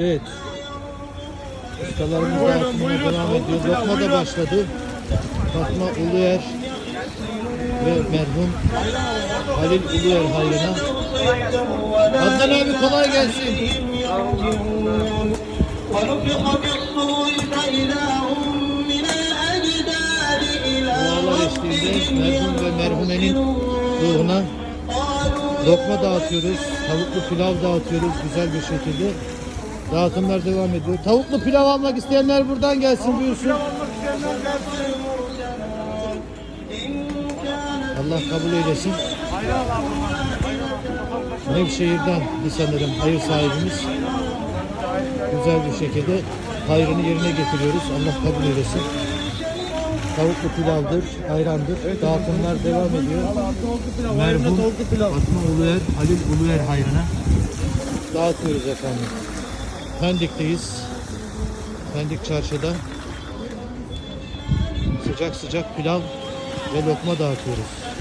Evet. Ustalarımız da yapmaya devam ediyor. Lokma da başladı. Fatma Uluer ve merhum Halil Uluer hayrına. Adnan abi kolay gelsin. Dualar eşliğinde merhum ve merhumenin ruhuna lokma dağıtıyoruz, tavuklu pilav dağıtıyoruz güzel bir şekilde. Dağıtımlar devam ediyor. Tavuklu pilav almak isteyenler buradan gelsin buyursun. Allah kabul eylesin. Nevşehir'den sanırım hayır sahibimiz. Güzel bir şekilde hayrını yerine getiriyoruz. Allah kabul eylesin. Tavuklu pilavdır, ayrandır. Dağıtımlar devam ediyor. Merhum Fatma Uluer, Halil Uluer hayrına dağıtıyoruz efendim. Pendik'teyiz. Pendik çarşıda sıcak sıcak pilav ve lokma dağıtıyoruz.